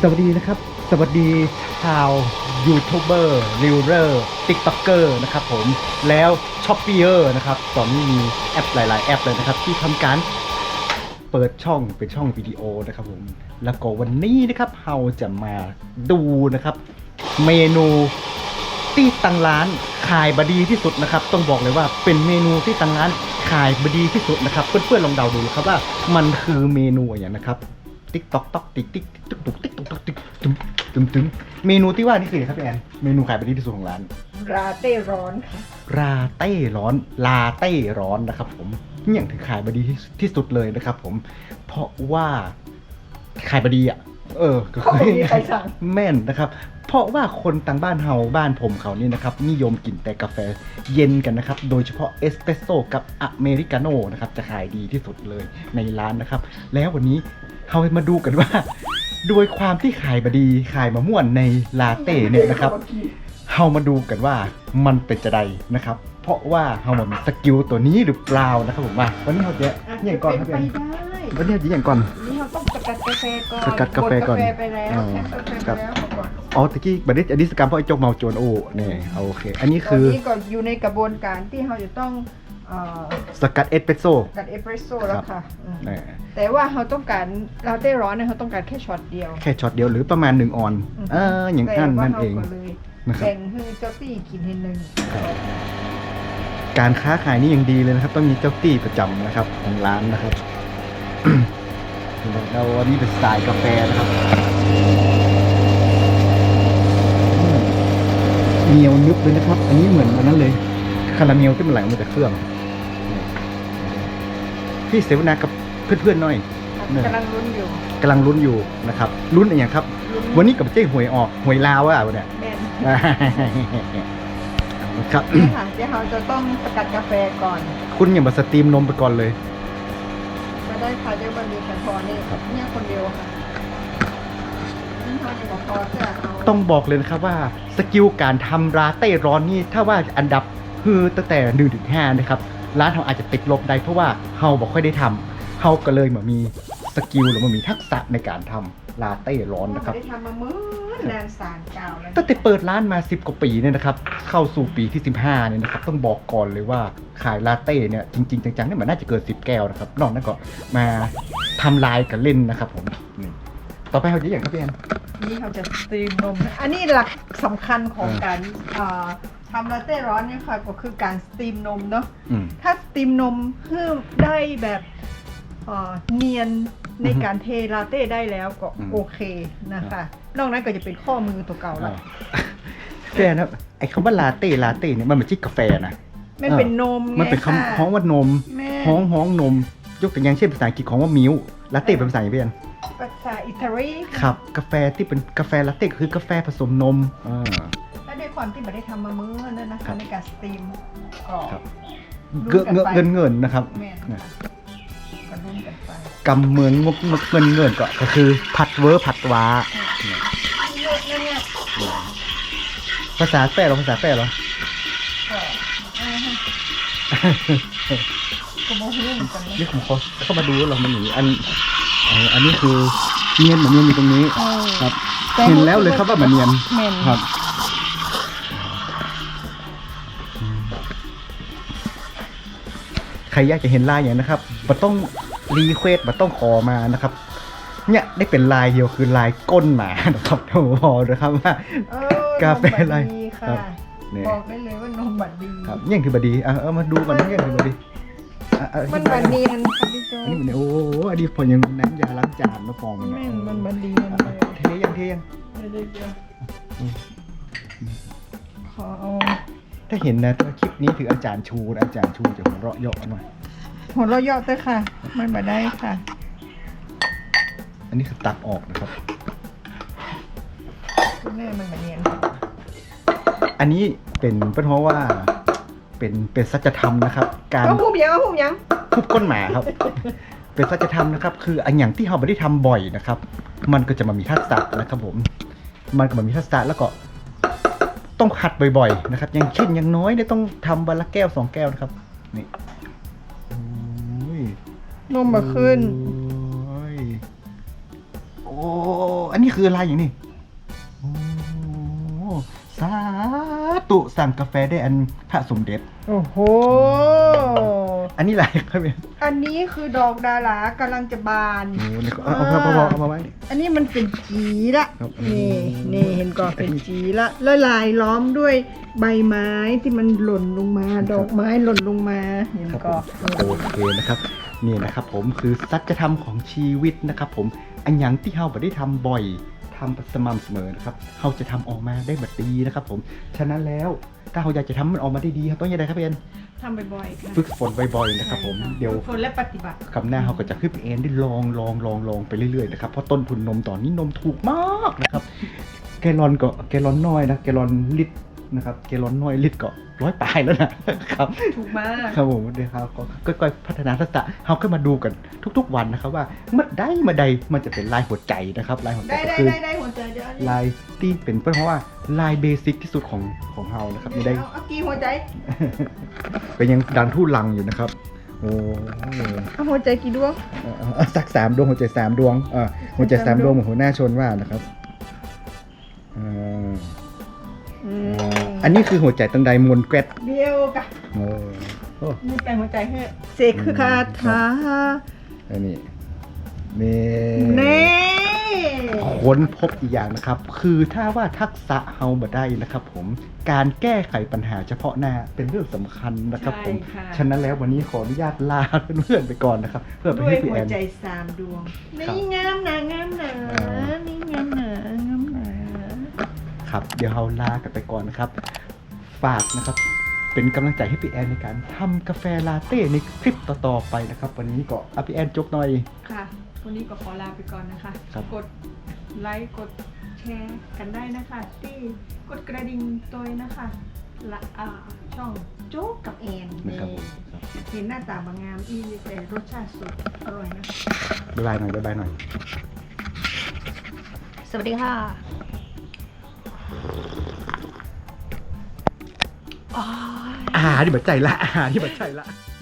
สวัสดีนะครับ สวัสดีชาวยูทูบเบอร์ริวเ e อร์ติ๊กต็อกเกอร์นะครับผมแล้วช้อปปี้เออร์นะครับตอนนี้มีแอปหลาย ๆ แอปเลยนะครับ ที่ทำการเปิดช่องเป็นช่องวิดีโอนะครับผมแล้วก็วันนี้นะครับเราจะมาดูนะครับ เมนูที่ตังร้านขายบดีที่สุดนะครับ ต้องบอกเลยว่าเป็นเมนูที่ตังร้านขายบดีที่สุดนะครับ เพื่อนๆลองเดาดูครับว่ามันคือเมนูอะไรนะครับ ติ๊กตอกตอกติ๊กติ๊กตุ๊กตุ๊กติ๊กตุ๊กตุ๊กติ๊กตึมตึมตึมเมนูที่ว่านี่คืออะไรครับพี่แอนเมนูขายบดีที่สุดของร้าน ราเต้ร้อนค่ะลาเต้ร้อนลาเต้ร้อนนะครับ ผมนี่อย่างถึงขายบดีที่ที่สุดเลยนะครับ ผม เพราะว่าขายบดีอะเออก็คือไม่มีใครสั่งแม่นนะครับเพ ราะว่าคนต่างบ้านเฮาบ้านผมเขานี่นะครับนิยมกินแต่กาแฟเย็นกันนะครับ โดยเฉพาะเอสเปรสโซ่กับอเมริกาโน่นะครับจะขายดีที่สุดเลยในร้านนะครับ แล้ววันนี้เรามาดูกันว่าโดยความที่ขายบดีขายมะม่วนในลาเต้เนี่ยนะครับเฮามาดูกันว่ามันเป็นจะใดนะครับ เพราะว่าเฮามามีสกิลตัวนี้หรือเปล่านะครับผมมาวันนี้เราจะอย่างก่อนครับไปพี่แอนได้วันนี้เราจะอย่างก่อน นี่เราต้องสกัดกาแฟก่อนสกัดกาแฟก่อนบดกาแฟไปแล้วอ๋อแค่กาแฟครับไปแล้วก่อน อ๋อตะกี้บัดนี้อันนี้สกรรมเพราะไอ้โจกเมาโจรโอ้นี่เอาโอเค อันนี้ตอคืนอนี้ก็อยู่ในกระบวนการที่เราจะต้องเอ่อสกัดเอสเปรสโซ่สกัดเอสเปรสโซ่แล้วค่ะอืมนี่แต่ว่าเราต้องการลาเต้ร้อนเนี่ยเราต้องการแค่ช็อตเดียวแค่ช็อตเดียวหรือประมาณหนึ่งออนมเอออย่างนั้นแต่ว่านั่นเองราก็เลยนะครับ แบ่งให้เจ้าตี้กินให้หนึ่งการค้าขายนี่ยังดีเลยนะครับ ต้องมีเจ้าตี้ประจำนะครับของร้านนะครับ เราอันนี้เป็นสไตล์กาแฟนะครับอืม เหนียวนึบเลยนะครับ อันนี้เหมือนอันนั้นเลย คาราเมลที่มันไหลออกมาจากเครื่องนี่พี่เสวนากับเพื่อนๆหน่อยเนี่ยกำลังลุ้นอยู่กำลังลุ้นอยู่นะครับลุ้นอะไรอย่างครับลุ้นวันนี้กับเจ๊หวยออกหวยลาวอะวันเนี้ยแม่นครับนี่ค่ะเดี๋ยวเราจะต้องสกัดกาแฟก่อน คุณอย่ามาสตรีมนมไปก่อนเลย มาได้ค่ะเดี๋ยวมันมีแคนพอนี่ครับเนี่ยคนเดียวค่ะ ต้องบอกเลยนะครับว่าสกิลการทำราเต้ร้อนนี่ถ้าว่าอันดับคือตั้งแต่หนึ่งถึงห้านะครับร้านเราอาจจะติดลบได้เพราะว่าเฮาบอกค่อยได้ทำเฮาก็เลยเหมือนมีสกิลหรือมันมีทักษะในการทำลาเต้ร้อนนะครับไม่ได้ทำมาเมื่อนานสารเก่าแล้วตั้งแต่เปิดร้านมา 10 กว่าปีเนี่ยนะครับเข้าสู่ปีที่ 15เนี่ยนะครับต้องบอกก่อนเลยว่าขายลาเต้เนี่ยจริงๆจังๆเนี่ยมันน่าจะเกิน10 แก้วนะครับนอกนั้นก็มาทำลายกันเล่นนะครับผมนี่ต่อไปเราจะอย่างครับพี่แอน นี่เขาจะสตรีมนม อันนี้หลักสำคัญของเออการเอ่อทำลาเต้ร้อนเนี่ยค่ะก็คือการสตรีมนมเนาะ อืม ถ้าสตรีมนมเพิ่มได้แบบเอ่อเนียนในการเทลาเต้ได้แล้วก็อืม โอเคนะคะ นอกนั้นก็จะเป็นข้อมือตัวเก่าแล้วพี่แอนครับไอ้คำว่าลาเต้ลาเต้เนี่ยมันไม่ใช่กาแฟนะ มันเป็นนมไงมันเป็นค่ะคำฮ้องว่านมแม่ ฮ้องฮ้องนม ยกตัวอย่างเช่นภาษาอังกฤษของว่ามิลลาเต้เป็นภาษาอะไรพี่แอน ภาษาอิตาลีครับกาแฟที่เป็นกาแฟลาเต้ก็คือกาแฟผสมนมอ่า และด้วยความที่ไม่ได้ทำมามื้อนั่นนะครัคะบ ในการสตรีมก็ครับลุ้เงินนกันเงินไปเงินเงินนะครับแม่นนะค่ะก็รุ่นกันไปกำเมืองงกงกเงินเงินก็ก็คือผัดเวอร์ผัดว้าเยอะนะเนี่ยภาษาแปลเหรอภาษาแปลเหรอ ก็อ่าฮะก็โมโหเหมือนกันนะนี่ผมขอเข้ามาดูแล้วเรามันหนีอัน เอ่ออันนี้คือเนียนเหมือนเนียนอยู่ตรงนี้เออครับเห็นแล้วเลยครับว่ามันเนียนแม่นครับ ใครอยากจะเห็นลายอย่างนะครับมันต้องรีเควสมันต้องขอมานะครับ เนี่ยได้เป็นลายเดียวคือลายก้นหมานะครับโอ้โหนะครับว่า เออกาแฟอะไรนมบัดดีครัค่ะบเนี่ยบอกได้เลยว่านมบัดดี ครับยังคือบดีอะเอามาดูก่อนนะยังคือบดีอะอะ มันบัดเนียนค่ะพี่โจอันนี้มันเนี่ยโอ้โหอันนี้พอยังน้ำยาล้างจานมาฟองมันแม่เนี่ยนมันบัดดีมันอะเลยเทยังเทยังเดี๋ยวเดี๋ยวอืมขอเอาถ้าเห็นนะถ้าคลิปนี้ถืออาจารย์ชูนะอาจารย์ชูจะหัวเราะเยาะหน่อยหัวเราะเยาะเต้ค่ะ มันบัดได้ค่ะ อันนี้คือตักออกนะครับแม่มันบัดเนียนอันนี้เป็นเป็นเพราะว่า เป็นเป็นสัจธรรมนะครับ การเอาหูบยังเอาหูบยังทุบก้นหมาครับ เป็นสัจธรรมนะครับ คืออันอย่างที่เราไม่ได้ทำบ่อยนะครับ มันก็จะมามีทักษะนะครับ ผม มันก็มามีทักษะแล้วก็ ต้องขัดบ่อยๆนะครับ อย่างเช่นอย่างน้อยเนี่ยต้องทำวันละแก้วสองแก้วนะครับ นี่โอ้ย นมมาขึ้น โอ้ยโอ้ยอันนี้คืออะไรอย่างนี้โอ้สา ตุสั่งกาแฟได้อันพระสมเด็จ โอ้โห อันนี้อะไรครับเนี่ยอันนี้คือดอกดารากำลังจะบาน โอ้นี่ก็เอาเอาเอาเอาเอามาไว้นี่ อันนี้มันเป็นจีละครับนี่นี่เห็นก่อนเป็นจีละแล้วลายล้อมด้วยใบไม้ที่มันหล่นลงมา ดอกไม้หล่นลงมาเห็นครับผก่อมโอเคนะครับนี่นะครับผมคือสัจธรรมของชีวิตนะครับผมอันหยังที่เฮาบ่ได้ทำบ่อย ทำสม่ำเสมอนะครับเฮาจะทำออกมาได้แบบดีนะครับ ผม ฉะนั้นแล้วถ้าเฮาอยากจะทำมันออกมาได้ดีครับต้องยังไงครับพี่เอ็นทำบ่อยๆค่ะฝึกฝนบ่อยๆนะครับผมเดี๋ยวฝึกฝนและปฏิบัติคำหน้าเขาก็จะขึ้นไปเอ็นได้ลองลองลองลองไปเรื่อยๆนะครับเพราะต้นทุนนมตอนนี้นมถูกมากนะครับ แกลลอนก็แกลลอนน้อยนะแกลลอนลิตรนะครับแกลลอนน้อยลิตรก็ ร้อยปลายแล้วนะครับถูกมากครับผมเดี๋ยวครับก็ค่อยๆพัฒนาทักษะเราก็มาดูกันทุก ๆ วันนะครับ ว่าเมื่อใดเมื่อใดมันจะเป็นลายหัวใจนะครับลายหัวใจได้ก็ได้คือได้ได้หัวใจเดี๋ยวอันนี้ลายที่เป็นเพราะว่าลายเบสิกที่สุดของของเรานะครับไม่ได้ เอาเอากี่หัวใจก็ยังดังทู่ลังอยู่นะครับ โอ้เอาหัวใจกี่ดวงเอาเอาเอาสักสามดวงหัวใจสามดวงเออหัวใจสามดวงเหมือนหัวหน้าชนว่านะครับอ่าอืม อันนี้คือหัวใจตังใดมวลแกวดเดียวกันโอ้โอ้นี่แปลงหัวใจให้เสกคือคาถาอันนี้นี่เน่ค้นพบอีกอย่างนะครับ คือถ้าว่าทักษะเฮาบ่ได้นะครับ ผมการแก้ไขปัญหาเฉพาะหน้าเป็นเรื่องสำคัญนะครับ ผม ใช่ค่ะ ฉะนั้นแล้ววันนี้ขออนุญาตลาเพื่อนๆไปก่อนนะครับ เพื่อไปด้วยให้พี่หัแอวนใจสามดวงครับนี่งามหนางามหนา ครับ เดี๋ยวเราลากันไปก่อนนะครับ ฝากนะครับ เป็นกำลังใจให้พี่แอนในการทำกาแฟลาเต้ในคลิปต่อๆไปนะครับ วันนี้ก็อะพี่แอนจกหน่อย ค่ะ วันนี้ก็ขอลาไปก่อนนะคะ ครับ กดไลค์กดแชร์กันได้นะคะที่กดกระดิ่งตัวนะคะละอ่าช่องโจ๊กกับแอนนะครับผมเห็นหน้าตาบางงามอีแต่รสชาติสุดอร่อยนะคะบ๊ายบายหน่อยบ๊ายบายหน่อย สวัสดีค่ะ อาหารที่บัดใจละอาหารที่บัดใจละ